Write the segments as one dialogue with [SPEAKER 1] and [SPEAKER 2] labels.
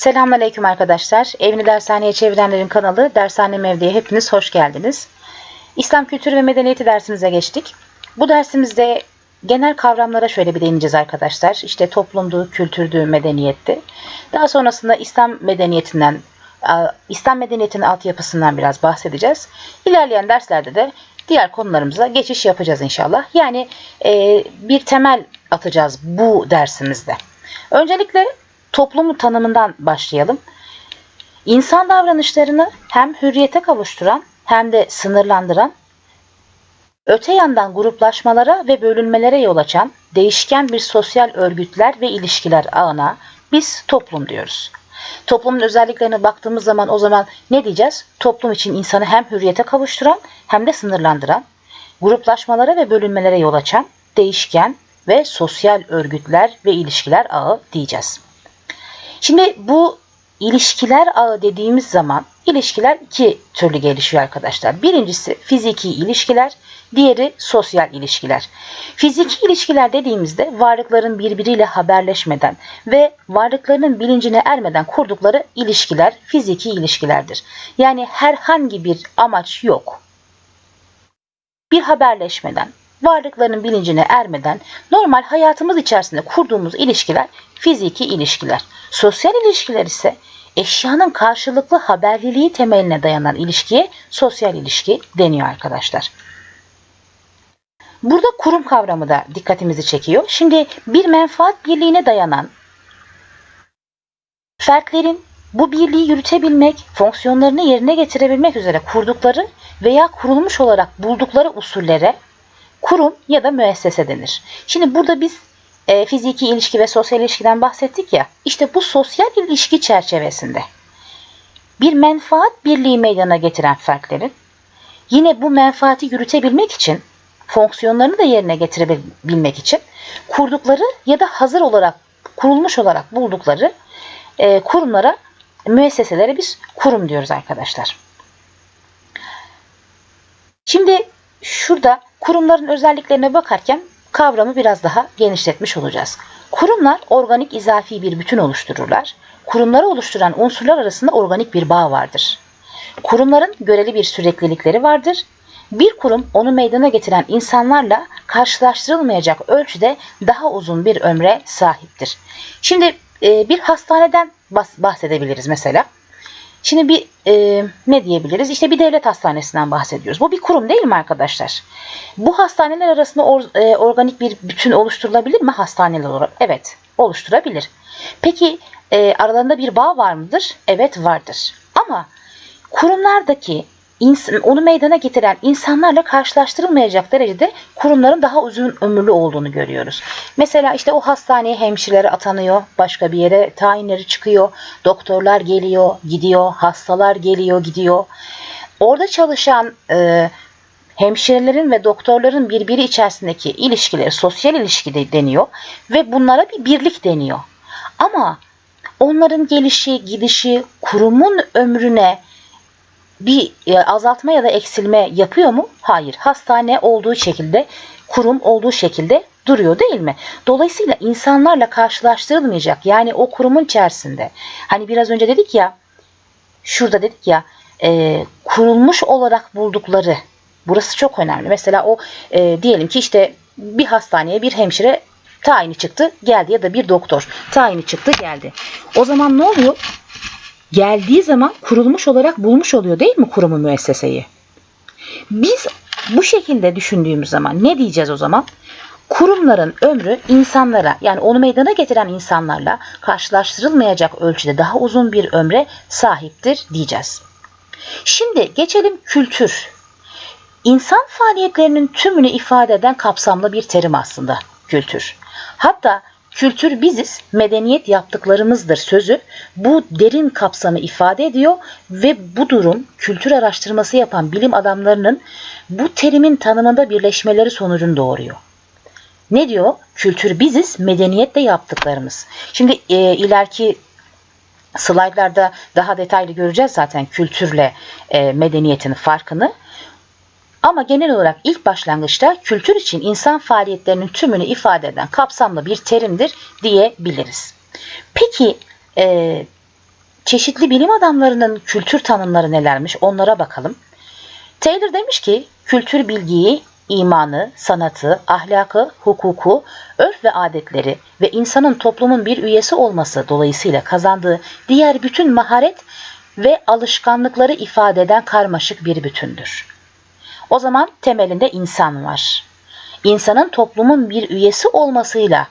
[SPEAKER 1] Selamünaleyküm arkadaşlar. Evini dershaneye çevirenlerin kanalı Dershane Mevdi'ye hepiniz hoş geldiniz. İslam kültürü ve medeniyeti dersimize geçtik. Bu dersimizde genel kavramlara şöyle bir değineceğiz arkadaşlar. İşte toplumdu, kültürdü, medeniyetti. Daha sonrasında İslam medeniyetinden, İslam medeniyetinin altyapısından biraz bahsedeceğiz. İlerleyen derslerde de diğer konularımıza geçiş yapacağız inşallah. Yani e, bir temel atacağız bu dersimizde. Öncelikle toplumu tanımından başlayalım. İnsan davranışlarını hem hürriyete kavuşturan hem de sınırlandıran, öte yandan gruplaşmalara ve bölünmelere yol açan değişken bir sosyal örgütler ve ilişkiler ağına biz toplum diyoruz. Toplumun özelliklerine baktığımız zaman o zaman ne diyeceğiz? Toplum için insanı hem hürriyete kavuşturan hem de sınırlandıran, gruplaşmalara ve bölünmelere yol açan değişken ve sosyal örgütler ve ilişkiler ağı diyeceğiz. Şimdi bu ilişkiler ağı dediğimiz zaman ilişkiler iki türlü gelişiyor arkadaşlar. Birincisi fiziki ilişkiler, diğeri sosyal ilişkiler. Fiziki ilişkiler dediğimizde varlıkların birbiriyle haberleşmeden ve varlıklarının bilincine ermeden kurdukları ilişkiler fiziki ilişkilerdir. Yani herhangi bir amaç yok. Bir haberleşmeden, varlıklarının bilincine ermeden normal hayatımız içerisinde kurduğumuz ilişkiler fiziki ilişkiler. Sosyal ilişkiler ise eşyanın karşılıklı haberliliği temeline dayanan ilişkiye sosyal ilişki deniyor arkadaşlar. Burada kurum kavramı da dikkatimizi çekiyor. Şimdi bir menfaat birliğine dayanan fertlerin bu birliği yürütebilmek, fonksiyonlarını yerine getirebilmek üzere kurdukları veya kurulmuş olarak buldukları usullere kurum ya da müessese denir. Şimdi burada biz e, fiziki ilişki ve sosyal ilişkiden bahsettik ya. İşte bu sosyal ilişki çerçevesinde bir menfaat birliği meydana getiren fertlerin yine bu menfaati yürütebilmek için fonksiyonlarını da yerine getirebilmek için kurdukları ya da hazır olarak kurulmuş olarak buldukları e, kurumlara müesseselere biz kurum diyoruz arkadaşlar. Şimdi şurada kurumların özelliklerine bakarken kavramı biraz daha genişletmiş olacağız. Kurumlar organik izafi bir bütün oluştururlar. Kurumları oluşturan unsurlar arasında organik bir bağ vardır. Kurumların göreli bir süreklilikleri vardır. Bir kurum onu meydana getiren insanlarla karşılaştırılmayacak ölçüde daha uzun bir ömre sahiptir. Şimdi e, bir hastaneden bahsedebiliriz mesela. Şimdi bir e, ne diyebiliriz? İşte bir devlet hastanesinden bahsediyoruz. Bu bir kurum değil mi arkadaşlar? Bu hastaneler arasında or, e, organik bir bütün oluşturulabilir mi hastaneler olarak? Evet, oluşturabilir. Peki e, aralarında bir bağ var mıdır? Evet vardır. Ama kurumlardaki onu meydana getiren insanlarla karşılaştırılmayacak derecede kurumların daha uzun ömürlü olduğunu görüyoruz. Mesela işte o hastaneye hemşireleri atanıyor, başka bir yere tayinleri çıkıyor, doktorlar geliyor, gidiyor, hastalar geliyor, gidiyor. Orada çalışan e, hemşirelerin ve doktorların birbiri içerisindeki ilişkileri sosyal ilişki de deniyor ve bunlara bir birlik deniyor. Ama onların gelişi, gidişi kurumun ömrüne bir e, azaltma ya da eksilme yapıyor mu? Hayır. Hastane olduğu şekilde, kurum olduğu şekilde duruyor değil mi? Dolayısıyla insanlarla karşılaştırılmayacak. Yani o kurumun içerisinde. Hani biraz önce dedik ya, şurada dedik ya, e, kurulmuş olarak buldukları. Burası çok önemli. Mesela o e, diyelim ki işte bir hastaneye bir hemşire tayini çıktı geldi ya da bir doktor tayini çıktı geldi. O zaman ne oluyor? Geldiği zaman kurulmuş olarak bulmuş oluyor değil mi kurumu müesseseyi? Biz bu şekilde düşündüğümüz zaman ne diyeceğiz o zaman? Kurumların ömrü insanlara yani onu meydana getiren insanlarla karşılaştırılmayacak ölçüde daha uzun bir ömre sahiptir diyeceğiz. Şimdi geçelim kültür. İnsan faaliyetlerinin tümünü ifade eden kapsamlı bir terim aslında kültür. Hatta Kültür biziz, medeniyet yaptıklarımızdır sözü bu derin kapsamı ifade ediyor ve bu durum kültür araştırması yapan bilim adamlarının bu terimin tanımında birleşmeleri sonucunu doğuruyor. Ne diyor? Kültür biziz, medeniyet de yaptıklarımız. Şimdi e, ileriki slaytlarda daha detaylı göreceğiz zaten kültürle e, medeniyetin farkını. Ama genel olarak ilk başlangıçta kültür için insan faaliyetlerinin tümünü ifade eden kapsamlı bir terimdir diyebiliriz. Peki e, çeşitli bilim adamlarının kültür tanımları nelermiş onlara bakalım. Taylor demiş ki kültür bilgiyi, imanı, sanatı, ahlakı, hukuku, örf ve adetleri ve insanın toplumun bir üyesi olması dolayısıyla kazandığı diğer bütün maharet ve alışkanlıkları ifade eden karmaşık bir bütündür. O zaman temelinde insan var. İnsanın toplumun bir üyesi olmasıyla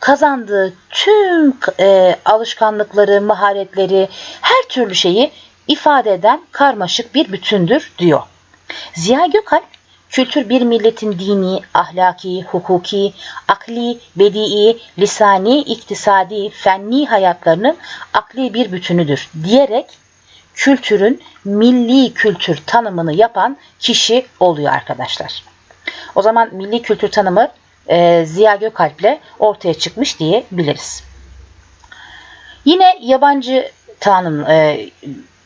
[SPEAKER 1] kazandığı tüm e, alışkanlıkları, maharetleri, her türlü şeyi ifade eden karmaşık bir bütündür diyor. Ziya Gökalp, kültür bir milletin dini, ahlaki, hukuki, akli, bedii, lisani, iktisadi, fenni hayatlarının akli bir bütünüdür diyerek kültürün milli kültür tanımını yapan kişi oluyor arkadaşlar. O zaman milli kültür tanımı e, Ziya Gökalp'le ortaya çıkmış diyebiliriz. Yine yabancı tanım, e,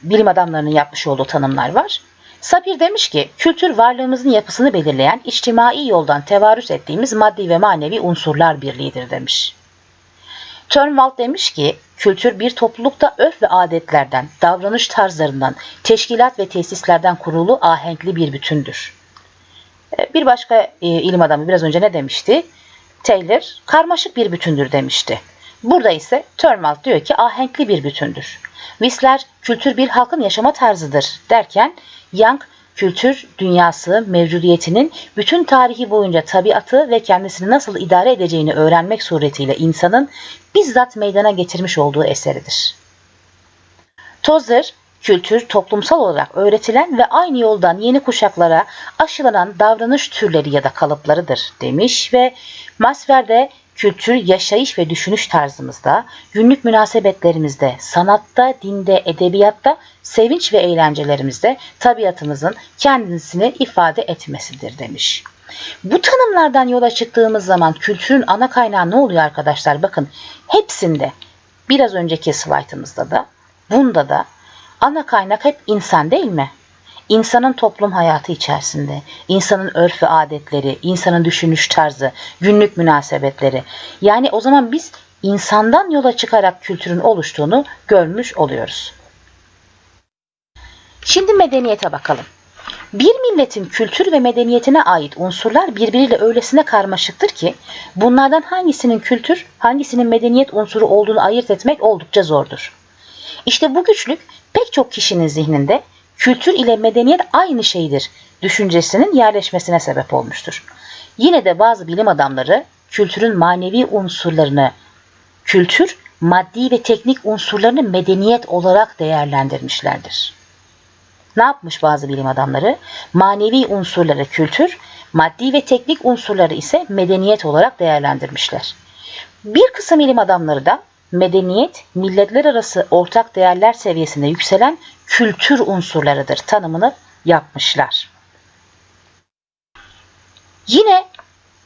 [SPEAKER 1] bilim adamlarının yapmış olduğu tanımlar var. Sapir demiş ki, kültür varlığımızın yapısını belirleyen, içtimai yoldan tevarüs ettiğimiz maddi ve manevi unsurlar birliğidir demiş. Turnwald demiş ki, kültür bir toplulukta örf ve adetlerden, davranış tarzlarından, teşkilat ve tesislerden kurulu ahenkli bir bütündür. E, bir başka e, ilim adamı biraz önce ne demişti? Taylor karmaşık bir bütündür demişti. Burada ise Turnwald diyor ki ahenkli bir bütündür. Whistler kültür bir halkın yaşama tarzıdır derken Young kültür dünyası mevcudiyetinin bütün tarihi boyunca tabiatı ve kendisini nasıl idare edeceğini öğrenmek suretiyle insanın bizzat meydana getirmiş olduğu eseridir. Tozer Kültür toplumsal olarak öğretilen ve aynı yoldan yeni kuşaklara aşılanan davranış türleri ya da kalıplarıdır demiş ve Masver'de kültür, yaşayış ve düşünüş tarzımızda, günlük münasebetlerimizde, sanatta, dinde, edebiyatta, sevinç ve eğlencelerimizde tabiatımızın kendisini ifade etmesidir demiş. Bu tanımlardan yola çıktığımız zaman kültürün ana kaynağı ne oluyor arkadaşlar? Bakın hepsinde biraz önceki slaytımızda da bunda da ana kaynak hep insan değil mi? İnsanın toplum hayatı içerisinde, insanın örf ve adetleri, insanın düşünüş tarzı, günlük münasebetleri. Yani o zaman biz insandan yola çıkarak kültürün oluştuğunu görmüş oluyoruz. Şimdi medeniyete bakalım. Bir milletin kültür ve medeniyetine ait unsurlar birbiriyle öylesine karmaşıktır ki bunlardan hangisinin kültür, hangisinin medeniyet unsuru olduğunu ayırt etmek oldukça zordur. İşte bu güçlük pek çok kişinin zihninde kültür ile medeniyet aynı şeydir düşüncesinin yerleşmesine sebep olmuştur. Yine de bazı bilim adamları kültürün manevi unsurlarını kültür, maddi ve teknik unsurlarını medeniyet olarak değerlendirmişlerdir. Ne yapmış bazı bilim adamları? Manevi unsurları kültür, maddi ve teknik unsurları ise medeniyet olarak değerlendirmişler. Bir kısım bilim adamları da medeniyet, milletler arası ortak değerler seviyesinde yükselen kültür unsurlarıdır tanımını yapmışlar. Yine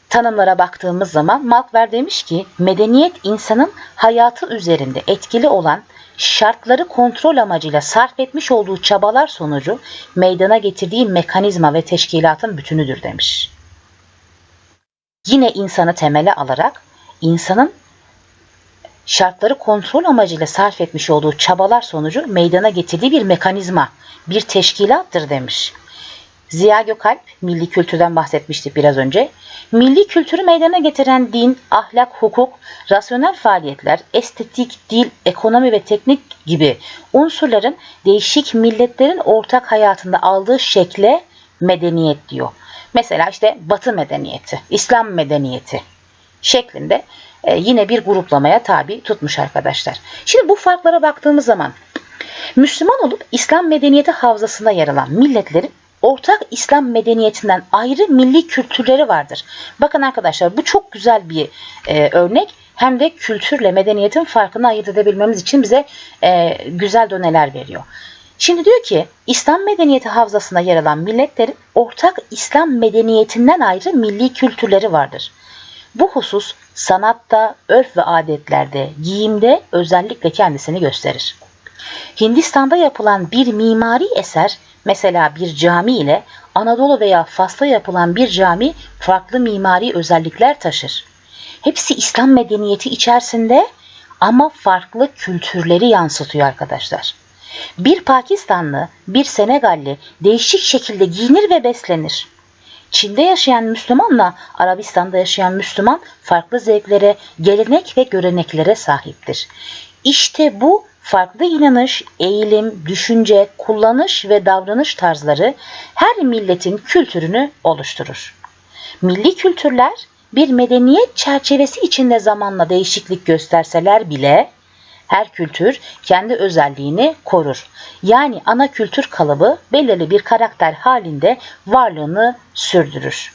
[SPEAKER 1] tanımlara baktığımız zaman Malkver demiş ki medeniyet insanın hayatı üzerinde etkili olan şartları kontrol amacıyla sarf etmiş olduğu çabalar sonucu meydana getirdiği mekanizma ve teşkilatın bütünüdür demiş. Yine insanı temele alarak insanın şartları kontrol amacıyla sarf etmiş olduğu çabalar sonucu meydana getirdiği bir mekanizma, bir teşkilattır demiş. Ziya Gökalp milli kültürden bahsetmiştik biraz önce. Milli kültürü meydana getiren din, ahlak, hukuk, rasyonel faaliyetler, estetik, dil, ekonomi ve teknik gibi unsurların değişik milletlerin ortak hayatında aldığı şekle medeniyet diyor. Mesela işte Batı medeniyeti, İslam medeniyeti şeklinde yine bir gruplamaya tabi tutmuş arkadaşlar. Şimdi bu farklara baktığımız zaman Müslüman olup İslam medeniyeti havzasında yer alan milletlerin ortak İslam medeniyetinden ayrı milli kültürleri vardır. Bakın arkadaşlar bu çok güzel bir e, örnek. Hem de kültürle medeniyetin farkını ayırt edebilmemiz için bize e, güzel döneler veriyor. Şimdi diyor ki İslam medeniyeti havzasında yer alan milletlerin ortak İslam medeniyetinden ayrı milli kültürleri vardır. Bu husus sanatta, örf ve adetlerde, giyimde özellikle kendisini gösterir. Hindistan'da yapılan bir mimari eser, mesela bir cami ile Anadolu veya Fas'ta yapılan bir cami farklı mimari özellikler taşır. Hepsi İslam medeniyeti içerisinde ama farklı kültürleri yansıtıyor arkadaşlar. Bir Pakistanlı, bir Senegalli değişik şekilde giyinir ve beslenir. Çin'de yaşayan Müslümanla Arabistan'da yaşayan Müslüman farklı zevklere, gelenek ve göreneklere sahiptir. İşte bu farklı inanış, eğilim, düşünce, kullanış ve davranış tarzları her milletin kültürünü oluşturur. Milli kültürler bir medeniyet çerçevesi içinde zamanla değişiklik gösterseler bile her kültür kendi özelliğini korur. Yani ana kültür kalıbı belirli bir karakter halinde varlığını sürdürür.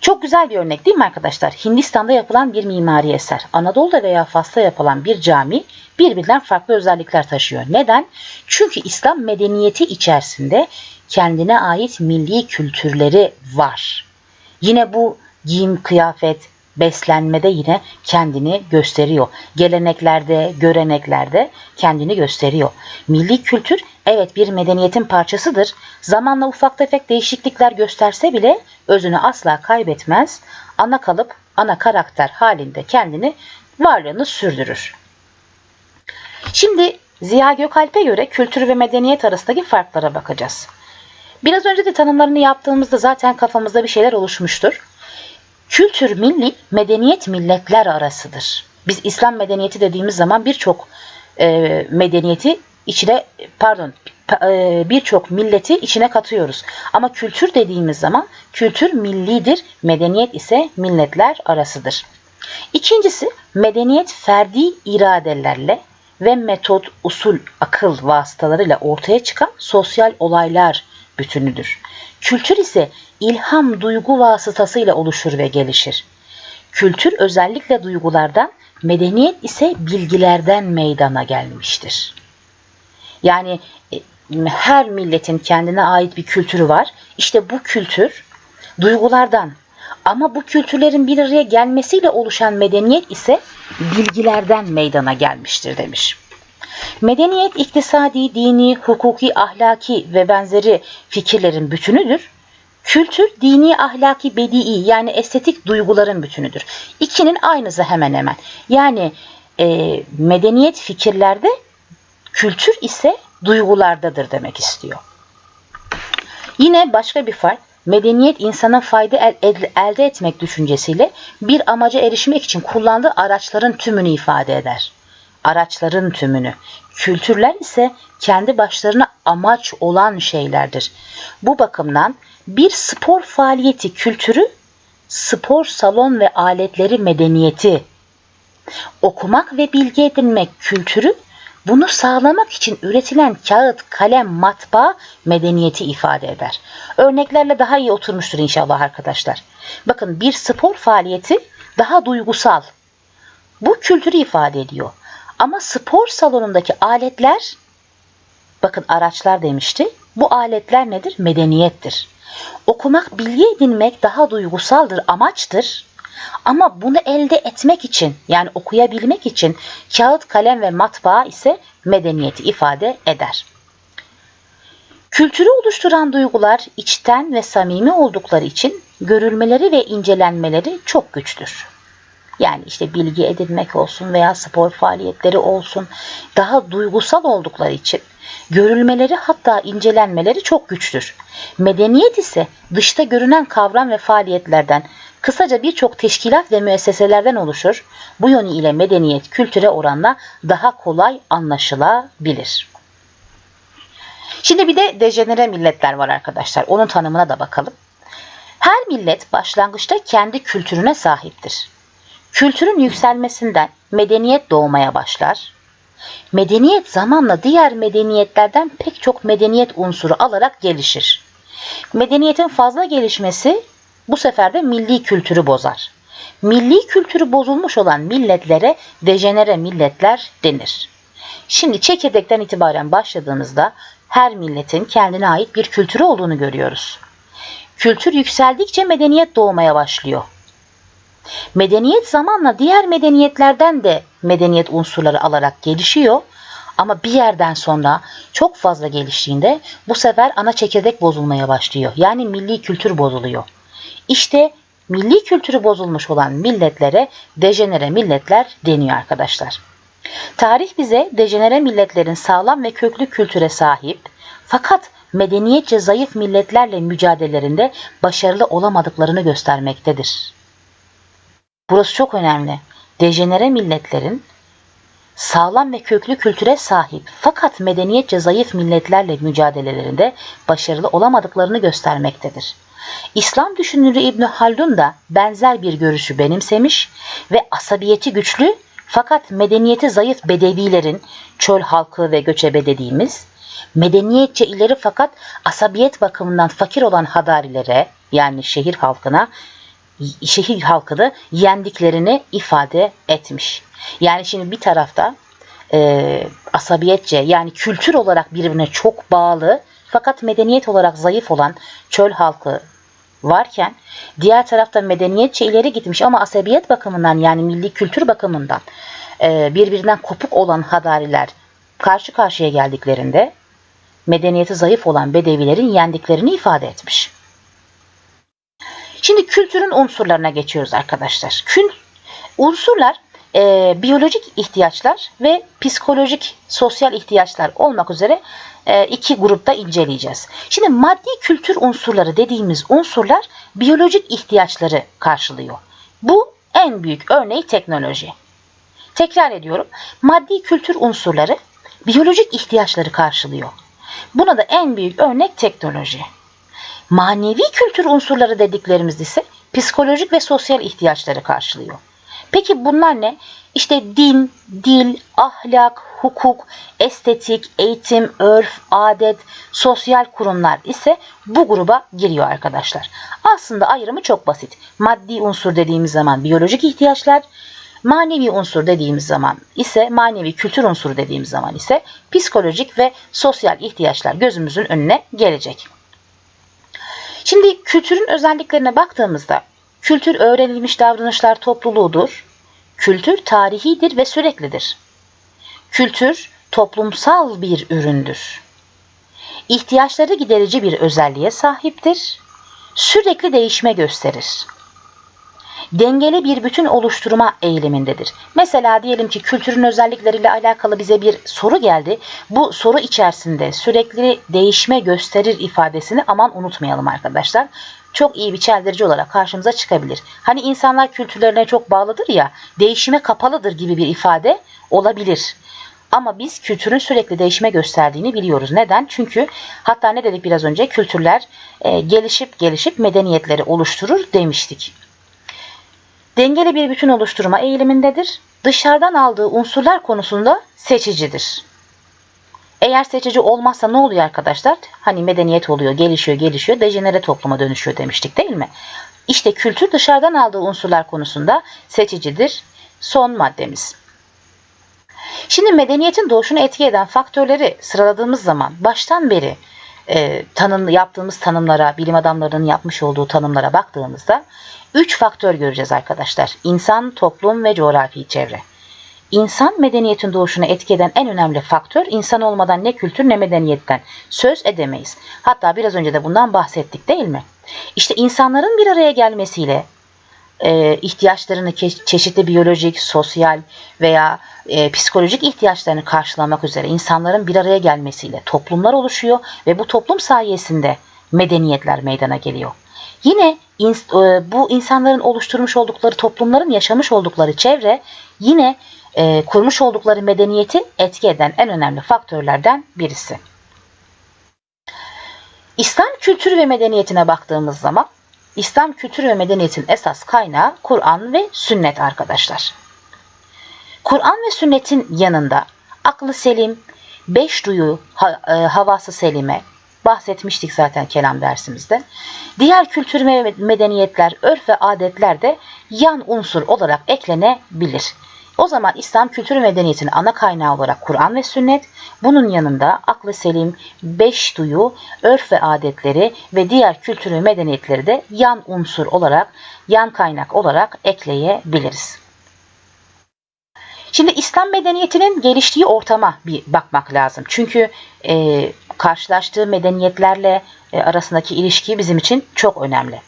[SPEAKER 1] Çok güzel bir örnek değil mi arkadaşlar? Hindistan'da yapılan bir mimari eser, Anadolu'da veya Fas'ta yapılan bir cami birbirinden farklı özellikler taşıyor. Neden? Çünkü İslam medeniyeti içerisinde kendine ait milli kültürleri var. Yine bu giyim, kıyafet, beslenmede yine kendini gösteriyor. Geleneklerde, göreneklerde kendini gösteriyor. Milli kültür evet bir medeniyetin parçasıdır. Zamanla ufak tefek değişiklikler gösterse bile özünü asla kaybetmez. Ana kalıp, ana karakter halinde kendini varlığını sürdürür. Şimdi Ziya Gökalp'e göre kültür ve medeniyet arasındaki farklara bakacağız. Biraz önce de tanımlarını yaptığımızda zaten kafamızda bir şeyler oluşmuştur. Kültür milli, medeniyet milletler arasıdır. Biz İslam medeniyeti dediğimiz zaman birçok e, medeniyeti içine pardon e, birçok milleti içine katıyoruz. Ama kültür dediğimiz zaman kültür millidir, medeniyet ise milletler arasıdır. İkincisi medeniyet ferdi iradelerle ve metot, usul, akıl vasıtalarıyla ortaya çıkan sosyal olaylar bütünüdür. Kültür ise ilham duygu vasıtasıyla oluşur ve gelişir. Kültür özellikle duygulardan, medeniyet ise bilgilerden meydana gelmiştir. Yani e, her milletin kendine ait bir kültürü var. İşte bu kültür duygulardan ama bu kültürlerin bir araya gelmesiyle oluşan medeniyet ise bilgilerden meydana gelmiştir demiş. Medeniyet iktisadi, dini, hukuki, ahlaki ve benzeri fikirlerin bütünüdür. Kültür dini, ahlaki, bedii yani estetik duyguların bütünüdür. İkinin aynısı hemen hemen. Yani e, medeniyet fikirlerde, kültür ise duygulardadır demek istiyor. Yine başka bir fark, medeniyet insanın fayda el, el, elde etmek düşüncesiyle bir amaca erişmek için kullandığı araçların tümünü ifade eder. Araçların tümünü. Kültürler ise kendi başlarına amaç olan şeylerdir. Bu bakımdan bir spor faaliyeti kültürü, spor salon ve aletleri medeniyeti, okumak ve bilgi edinmek kültürü, bunu sağlamak için üretilen kağıt, kalem, matbaa medeniyeti ifade eder. Örneklerle daha iyi oturmuştur inşallah arkadaşlar. Bakın bir spor faaliyeti daha duygusal. Bu kültürü ifade ediyor. Ama spor salonundaki aletler, bakın araçlar demişti. Bu aletler nedir? Medeniyettir. Okumak, bilgi edinmek daha duygusaldır, amaçtır. Ama bunu elde etmek için yani okuyabilmek için kağıt, kalem ve matbaa ise medeniyeti ifade eder. Kültürü oluşturan duygular içten ve samimi oldukları için görülmeleri ve incelenmeleri çok güçtür. Yani işte bilgi edinmek olsun veya spor faaliyetleri olsun daha duygusal oldukları için görülmeleri hatta incelenmeleri çok güçtür. Medeniyet ise dışta görünen kavram ve faaliyetlerden kısaca birçok teşkilat ve müesseselerden oluşur. Bu yönü ile medeniyet kültüre oranla daha kolay anlaşılabilir. Şimdi bir de dejenere milletler var arkadaşlar. Onun tanımına da bakalım. Her millet başlangıçta kendi kültürüne sahiptir. Kültürün yükselmesinden medeniyet doğmaya başlar. Medeniyet zamanla diğer medeniyetlerden pek çok medeniyet unsuru alarak gelişir. Medeniyetin fazla gelişmesi bu sefer de milli kültürü bozar. Milli kültürü bozulmuş olan milletlere dejenere milletler denir. Şimdi çekirdekten itibaren başladığımızda her milletin kendine ait bir kültürü olduğunu görüyoruz. Kültür yükseldikçe medeniyet doğmaya başlıyor. Medeniyet zamanla diğer medeniyetlerden de medeniyet unsurları alarak gelişiyor. Ama bir yerden sonra çok fazla geliştiğinde bu sefer ana çekirdek bozulmaya başlıyor. Yani milli kültür bozuluyor. İşte milli kültürü bozulmuş olan milletlere dejenere milletler deniyor arkadaşlar. Tarih bize dejenere milletlerin sağlam ve köklü kültüre sahip fakat medeniyetçe zayıf milletlerle mücadelelerinde başarılı olamadıklarını göstermektedir. Burası çok önemli. Dejenere milletlerin sağlam ve köklü kültüre sahip fakat medeniyetçe zayıf milletlerle mücadelelerinde başarılı olamadıklarını göstermektedir. İslam düşünürü İbn Haldun da benzer bir görüşü benimsemiş ve asabiyeti güçlü fakat medeniyeti zayıf bedevilerin çöl halkı ve göçebe dediğimiz medeniyetçe ileri fakat asabiyet bakımından fakir olan hadarilere yani şehir halkına şehir halkını yendiklerini ifade etmiş. Yani şimdi bir tarafta e, asabiyetçe yani kültür olarak birbirine çok bağlı fakat medeniyet olarak zayıf olan çöl halkı varken diğer tarafta medeniyetçe ileri gitmiş ama asabiyet bakımından yani milli kültür bakımından e, birbirinden kopuk olan hadariler karşı karşıya geldiklerinde medeniyeti zayıf olan bedevilerin yendiklerini ifade etmiş. Şimdi kültürün unsurlarına geçiyoruz arkadaşlar. Kül unsurlar e, biyolojik ihtiyaçlar ve psikolojik sosyal ihtiyaçlar olmak üzere e, iki grupta inceleyeceğiz. Şimdi maddi kültür unsurları dediğimiz unsurlar biyolojik ihtiyaçları karşılıyor. Bu en büyük örneği teknoloji. Tekrar ediyorum. Maddi kültür unsurları biyolojik ihtiyaçları karşılıyor. Buna da en büyük örnek teknoloji. Manevi kültür unsurları dediklerimiz ise psikolojik ve sosyal ihtiyaçları karşılıyor. Peki bunlar ne? İşte din, dil, ahlak, hukuk, estetik, eğitim, örf, adet, sosyal kurumlar ise bu gruba giriyor arkadaşlar. Aslında ayrımı çok basit. Maddi unsur dediğimiz zaman biyolojik ihtiyaçlar, manevi unsur dediğimiz zaman ise manevi kültür unsuru dediğimiz zaman ise psikolojik ve sosyal ihtiyaçlar gözümüzün önüne gelecek. Şimdi kültürün özelliklerine baktığımızda kültür öğrenilmiş davranışlar topluluğudur. Kültür tarihidir ve süreklidir. Kültür toplumsal bir üründür. İhtiyaçları giderici bir özelliğe sahiptir. Sürekli değişme gösterir dengeli bir bütün oluşturma eğilimindedir. Mesela diyelim ki kültürün özellikleriyle alakalı bize bir soru geldi. Bu soru içerisinde sürekli değişme gösterir ifadesini aman unutmayalım arkadaşlar. Çok iyi bir çeldirici olarak karşımıza çıkabilir. Hani insanlar kültürlerine çok bağlıdır ya, değişime kapalıdır gibi bir ifade olabilir. Ama biz kültürün sürekli değişime gösterdiğini biliyoruz. Neden? Çünkü hatta ne dedik biraz önce kültürler e, gelişip gelişip medeniyetleri oluşturur demiştik dengeli bir bütün oluşturma eğilimindedir. Dışarıdan aldığı unsurlar konusunda seçicidir. Eğer seçici olmazsa ne oluyor arkadaşlar? Hani medeniyet oluyor, gelişiyor, gelişiyor, dejenere topluma dönüşüyor demiştik değil mi? İşte kültür dışarıdan aldığı unsurlar konusunda seçicidir. Son maddemiz. Şimdi medeniyetin doğuşunu etki eden faktörleri sıraladığımız zaman baştan beri e, tanım yaptığımız tanımlara, bilim adamlarının yapmış olduğu tanımlara baktığımızda üç faktör göreceğiz arkadaşlar. İnsan, toplum ve coğrafi çevre. İnsan medeniyetin doğuşuna etki eden en önemli faktör insan olmadan ne kültür ne medeniyetten söz edemeyiz. Hatta biraz önce de bundan bahsettik değil mi? İşte insanların bir araya gelmesiyle e, ihtiyaçlarını çeşitli biyolojik, sosyal veya e, psikolojik ihtiyaçlarını karşılamak üzere insanların bir araya gelmesiyle toplumlar oluşuyor ve bu toplum sayesinde medeniyetler meydana geliyor. Yine e, bu insanların oluşturmuş oldukları toplumların yaşamış oldukları çevre yine e, kurmuş oldukları medeniyeti etki eden en önemli faktörlerden birisi. İslam kültürü ve medeniyetine baktığımız zaman İslam kültürü ve medeniyetin esas kaynağı Kur'an ve sünnet arkadaşlar. Kur'an ve sünnetin yanında aklı selim, beş duyu e, havası selime bahsetmiştik zaten kelam dersimizde. Diğer kültür ve medeniyetler, örf ve adetler de yan unsur olarak eklenebilir. O zaman İslam kültür medeniyetinin ana kaynağı olarak Kur'an ve sünnet, bunun yanında aklı selim, beş duyu, örf ve adetleri ve diğer kültür ve medeniyetleri de yan unsur olarak, yan kaynak olarak ekleyebiliriz. Şimdi İslam medeniyetinin geliştiği ortama bir bakmak lazım. Çünkü e, karşılaştığı medeniyetlerle e, arasındaki ilişki bizim için çok önemli.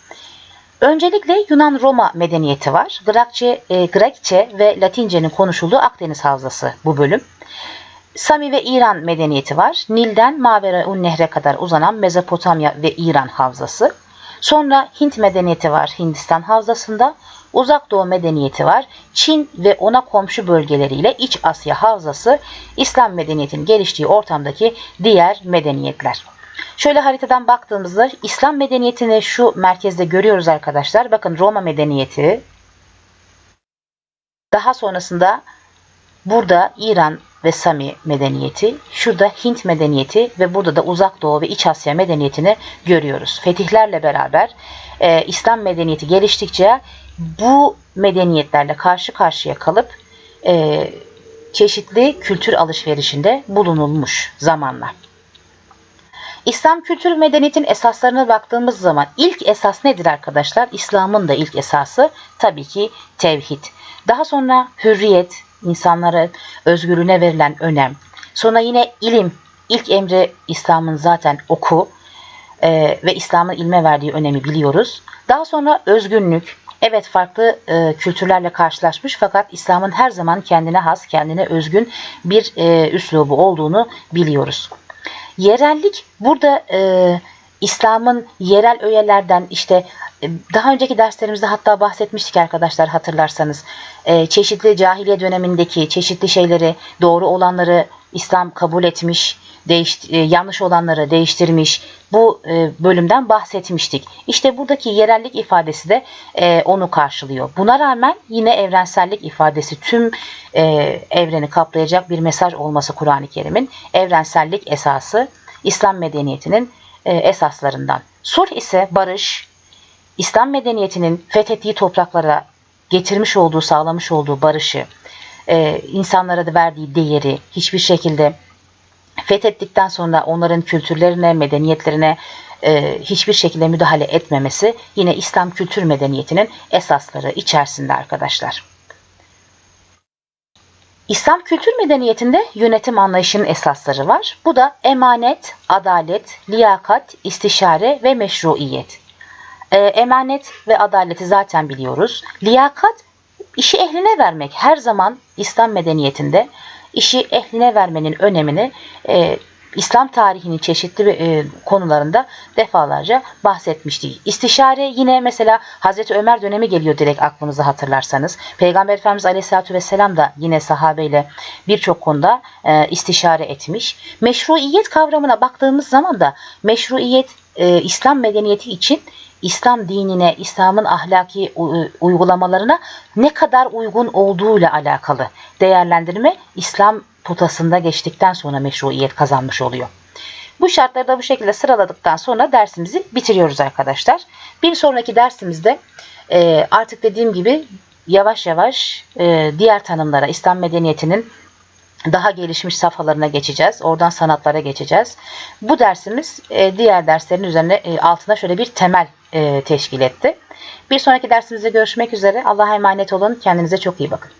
[SPEAKER 1] Öncelikle Yunan-Roma medeniyeti var. Grekçe, e, Grekçe ve Latince'nin konuşulduğu Akdeniz Havzası bu bölüm. Sami ve İran medeniyeti var. Nil'den Mavera Nehre kadar uzanan Mezopotamya ve İran havzası. Sonra Hint medeniyeti var Hindistan havzasında. Uzak Doğu medeniyeti var. Çin ve ona komşu bölgeleriyle İç Asya havzası İslam medeniyetinin geliştiği ortamdaki diğer medeniyetler. Şöyle haritadan baktığımızda İslam medeniyetini şu merkezde görüyoruz arkadaşlar. Bakın Roma medeniyeti. Daha sonrasında burada İran ve Sami medeniyeti, şurada Hint medeniyeti ve burada da Uzak Doğu ve İç Asya medeniyetini görüyoruz. Fetihlerle beraber e, İslam medeniyeti geliştikçe bu medeniyetlerle karşı karşıya kalıp e, çeşitli kültür alışverişinde bulunulmuş zamanla. İslam kültür medeniyetin esaslarına baktığımız zaman ilk esas nedir arkadaşlar? İslam'ın da ilk esası tabii ki tevhid. Daha sonra hürriyet, insanların özgürlüğüne verilen önem. Sonra yine ilim, ilk emri İslam'ın zaten oku e, ve İslam'ın ilme verdiği önemi biliyoruz. Daha sonra özgünlük, evet farklı e, kültürlerle karşılaşmış fakat İslam'ın her zaman kendine has, kendine özgün bir e, üslubu olduğunu biliyoruz. Yerellik. Burada e, İslam'ın yerel öğelerden işte daha önceki derslerimizde hatta bahsetmiştik arkadaşlar hatırlarsanız. E, çeşitli cahiliye dönemindeki çeşitli şeyleri, doğru olanları İslam kabul etmiş, değiş, e, yanlış olanları değiştirmiş. Bu e, bölümden bahsetmiştik. İşte buradaki yerellik ifadesi de e, onu karşılıyor. Buna rağmen yine evrensellik ifadesi tüm e, evreni kaplayacak bir mesaj olması Kur'an-ı Kerim'in evrensellik esası İslam medeniyetinin e, esaslarından. Sulh ise barış, İslam medeniyetinin fethettiği topraklara getirmiş olduğu, sağlamış olduğu barışı, e, insanlara da verdiği değeri hiçbir şekilde fethettikten sonra onların kültürlerine, medeniyetlerine e, hiçbir şekilde müdahale etmemesi yine İslam kültür medeniyetinin esasları içerisinde arkadaşlar. İslam kültür medeniyetinde yönetim anlayışının esasları var. Bu da emanet, adalet, liyakat, istişare ve meşruiyet. E, emanet ve adaleti zaten biliyoruz. Liyakat işi ehline vermek her zaman İslam medeniyetinde işi ehline vermenin önemini e, İslam tarihinin çeşitli e, konularında defalarca bahsetmiştik. İstişare yine mesela Hazreti Ömer dönemi geliyor direkt aklımıza hatırlarsanız. Peygamber Efendimiz Aleyhisselatü Vesselam da yine sahabeyle birçok konuda e, istişare etmiş. Meşruiyet kavramına baktığımız zaman da meşruiyet e, İslam medeniyeti için İslam dinine, İslam'ın ahlaki uygulamalarına ne kadar uygun olduğuyla alakalı değerlendirme İslam potasında geçtikten sonra meşruiyet kazanmış oluyor. Bu şartları da bu şekilde sıraladıktan sonra dersimizi bitiriyoruz arkadaşlar. Bir sonraki dersimizde e, artık dediğim gibi yavaş yavaş e, diğer tanımlara, İslam medeniyetinin daha gelişmiş safhalarına geçeceğiz. Oradan sanatlara geçeceğiz. Bu dersimiz e, diğer derslerin üzerine altına şöyle bir temel teşkil etti. Bir sonraki dersimizde görüşmek üzere. Allah'a emanet olun. Kendinize çok iyi bakın.